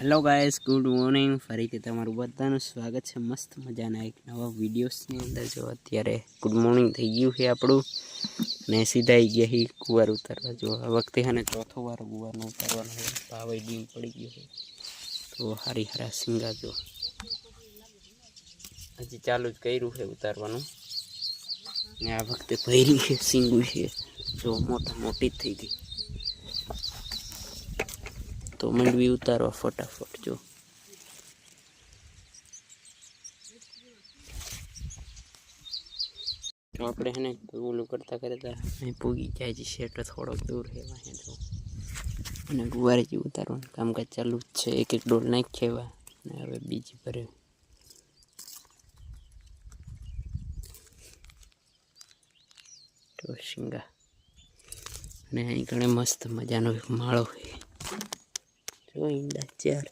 Hello guys good morning ફરીથી તમારું બધાનું સ્વાગત છે. મસ્ત મજાના એક નવા વિડીયોસની અંદર. જો અત્યારે ગુડ મોર્નિંગ થઈ ગયું છે આપણું. ને સીધા આવી ગયા હી કુવાર ઉતારવા. જો આ વખતે અને ચોથો વાર કુવારનો ઉતારવાનો હોય ભાવે ડીમ પડી ગયો છે. તો હારી હારા સિંગા જો. હજી ચાલુ જ કર્યું છે ઉતારવાનું. ને આ વખતે ભૈરી છે, સિંગું છે. જો મોટા મોટી જ થઈ ગઈ. તો મંડવી ઉતારવા ફટાફટ, જો. તો આપણે છે ને ઓલું કરતા કરતા અહીં પૂગી જાય છે શેટ થોડોક દૂર છે અહીંયા જો. અને ગુવારે જે ઉતારવાનું કામકાજ ચાલુ જ છે, એક એક ડોલ નાખી એવા. અને હવે બીજી ભરે. તો શિંગા. અને અહીં ઘણે મસ્ત મજાનો એક માળો છે. જો ઈંડા ચાર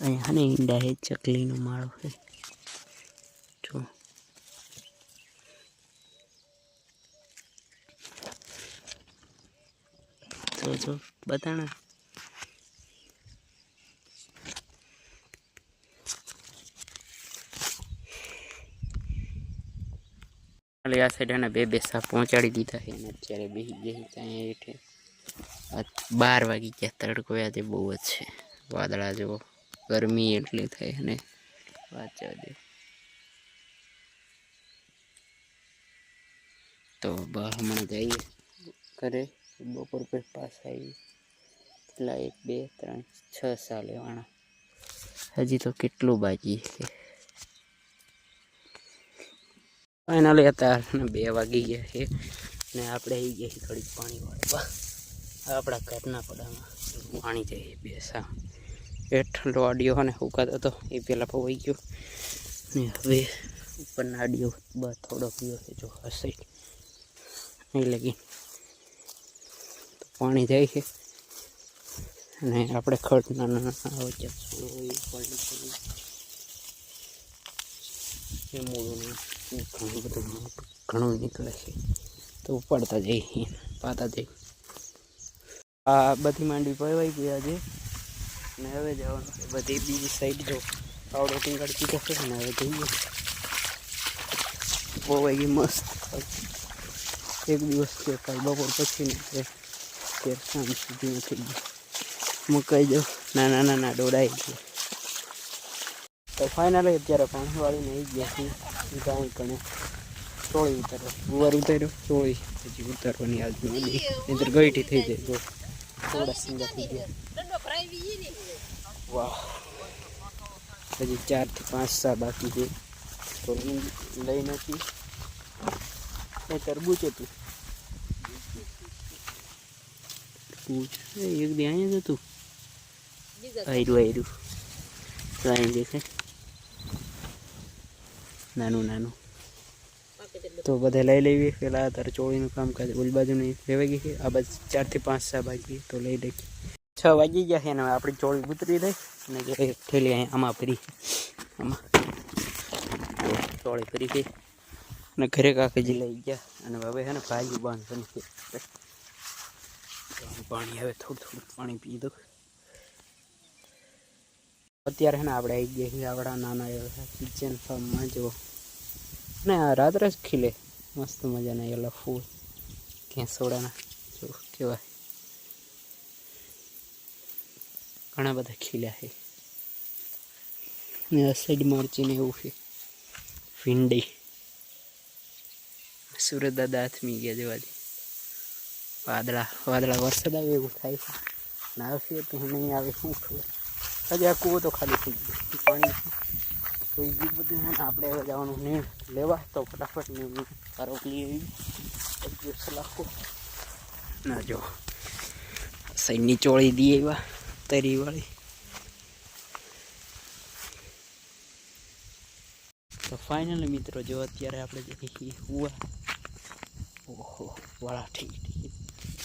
અહીંયા ને ઈંડા હે ચકલીનો માળો છે જો તો જો બતાણા એટલે આ સાઈડ અને બે બે સાપ પહોંચાડી દીધા છે અને અત્યારે બેસી ગઈ ત્યાં હેઠે બાર વાગી ગયા, તડકો આજે બહુ જ છે. વાદળા જેવો ગરમી એટલી થઈ અને વાંચવા દે. તો બા હમણાં જઈએ ઘરે, બપોર પર પાસ આવી કેટલા એક, બે, ત્રણ, છ સાલ વાણા હજી તો કેટલું બાકી છે. ફાઇનલી અત્યારે બે વાગી ગયા છે ને આપણે આવી ગયા થોડીક પાણી વાળવા. આપણા ઘરના પડામાં પાણી જઈએ બેસા. હેઠળનો આડિયો ને ઉકાતો હતો, એ પહેલાં પવાઈ ગયો. ને હવે ઉપરના આડિયો બસ થોડો પીયો છે, જો હશે. નહીં લગી. પાણી જાય છે. અને આપણે ખડ નાના નાના હોય એ મૂળું ઘણું બધું મોટું ઘણું નીકળે છે. તો ઉપાડતા જઈએ. પાતા જઈએ. આ બધી માંડવી પવાઈ ગયા છે અને હવે જવાનું છે બધી બીજી સાઈડ જો. પાવડો ટીંગાડતી જશે અને હવે જઈએ. પવાઈ ગઈ મસ્ત. એક દિવસ છે, કાલ બપોર પછી ને તે તેર સાંજ સુધી નથી ગયું. મુકાઈ જાઉં નાના નાના ડોડાઈ ગયા. તો ફાઇનલી અત્યારે પાણી વાળીને આવી ગયા છીએ. ગાય કણે. ચોળી ઉતારવા. ગુવાર ઉતાર્યો. ચોળી. પછી ઉતારવાની આજ અંદર ગઈટી થઈ જાય. જો. થોડા સિંગા થઈ ગયા. વાહ. હજી ચારથી પાંચ સા બાકી છે. તો લઈ નથી એ તરબૂચ હતું તરબૂચ એક દી અહીંયા જ હતું. આયરું આયરું. તો અહીં દેખાય. નાનું નાનું. તો બધા લઈ લેવી. પેલા અત્યારે ચોળીનું કામકાજ ઓલી નહીં લેવાઈ ગઈ આ બાજુ ચારથી પાંચ સા બાકી તો લઈ લઈ છ વાગી ગયા છે અને આપણી ચોળી ઉતરી થઈ અને જે થેલી અહીં આમાં ફરી આમાં ચોળી ફરી ગઈ અને ઘરે કાકાજી લઈ ગયા. અને હવે છે ને ભાજી બાંધવાની છે. પાણી હવે થોડું થોડું પાણી પી દઉં. અત્યારે છે ને આપણે આવી ગયા છીએ આપણા નાના એવા કિચન ફાર્મમાં જો ને આ રાત્રે જ ખીલે મસ્ત મજાના એલા ફૂલ કેસોડાના જો કેવા ઘણા બધા ખીલ્યા છે ને આ સાઈડ મરચીને એવું છે ભીંડી સુરત દાદા હાથમી ગયા જવાથી વાદળા વાદળા વરસાદ આવે એવું થાય છે ને આવશે તો નહીં આવે શું ખબર હજી આ કૂવો તો ખાલી થઈ ગયો પાણી તો એ બધું છે ને આપણે હવે જવાનું નીણ લેવા. તો ફટાફટ નીણ એવી દિવસ લાખો ના, જો. સાઈડની ચોળી દઈએ એવા તરીવાળી તો ફાઇનલી મિત્રો, જો અત્યારે આપણે જઈએ હુવા ઓહો, વાળા ઠીક ઠીક.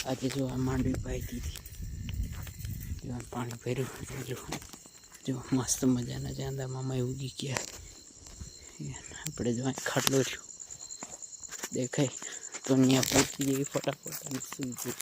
આજે જો આ માંડવી પાઈ દીધી. પાણી ભર્યું જો, મસ્ત મજાના ચાંદા મામા ઉગી ગયા. આપણે જો ખાટલો છું. દેખાય. તો અહીંયા પહોંચી જઈએ ફટાફટ અને સુઈ જઈએ